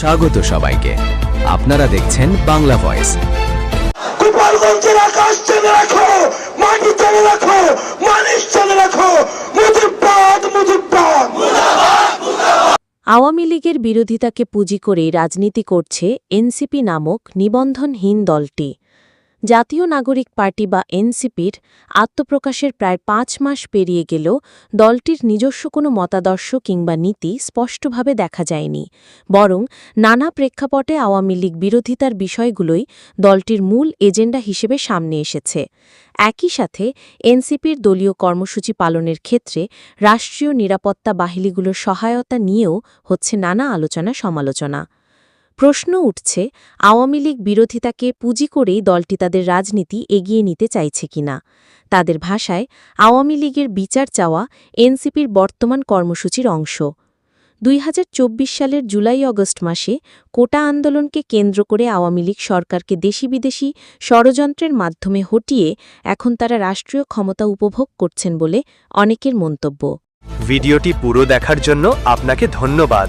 স্বাগত সবাইকে। আপনারা দেখছেন বাংলা ভয়েস। গোপালগঞ্জের আকাশ চেনে রাখো মাটি চেনে রাখো মানুষ চেনে রাখো। আওয়ামী লীগের বিরোধিতাকে পুঁজি করে রাজনীতি করছে এনসিপি নামক নিবন্ধনহীন দলটি। জাতীয় নাগরিক পার্টি বা এনসিপির আত্মপ্রকাশের প্রায় পাঁচ মাস পেরিয়ে গেলেও দলটির নিজস্ব কোনো মতাদর্শ কিংবা নীতি স্পষ্টভাবে দেখা যায়নি। বরং নানা প্রেক্ষাপটে আওয়ামী লীগ বিরোধিতার বিষয়গুলোই দলটির মূল এজেন্ডা হিসেবে সামনে এসেছে। একই সাথে এনসিপির দলীয় কর্মসূচি পালনের ক্ষেত্রে রাষ্ট্রীয় নিরাপত্তা বাহিনীগুলোর সহায়তা নিয়েও হচ্ছে নানা আলোচনা সমালোচনা প্রশ্ন উঠছে, আওয়ামী লীগ বিরোধিতাকে পুঁজি করেই দলটি তাদের রাজনীতি এগিয়ে নিতে চাইছে কিনা। তাদের ভাষায়, আওয়ামী লীগের বিচার চাওয়া এনসিপির বর্তমান কর্মসূচির অংশ। দুই হাজার চব্বিশ সালের জুলাই অগস্ট মাসে কোটা আন্দোলনকে কেন্দ্র করে আওয়ামী লীগ সরকারকে দেশি বিদেশি ষড়যন্ত্রের মাধ্যমে হটিয়ে এখন তারা রাষ্ট্রীয় ক্ষমতা উপভোগ করছেন বলে অনেকের মন্তব্য। ভিডিওটি পুরো দেখার জন্য আপনাকে ধন্যবাদ।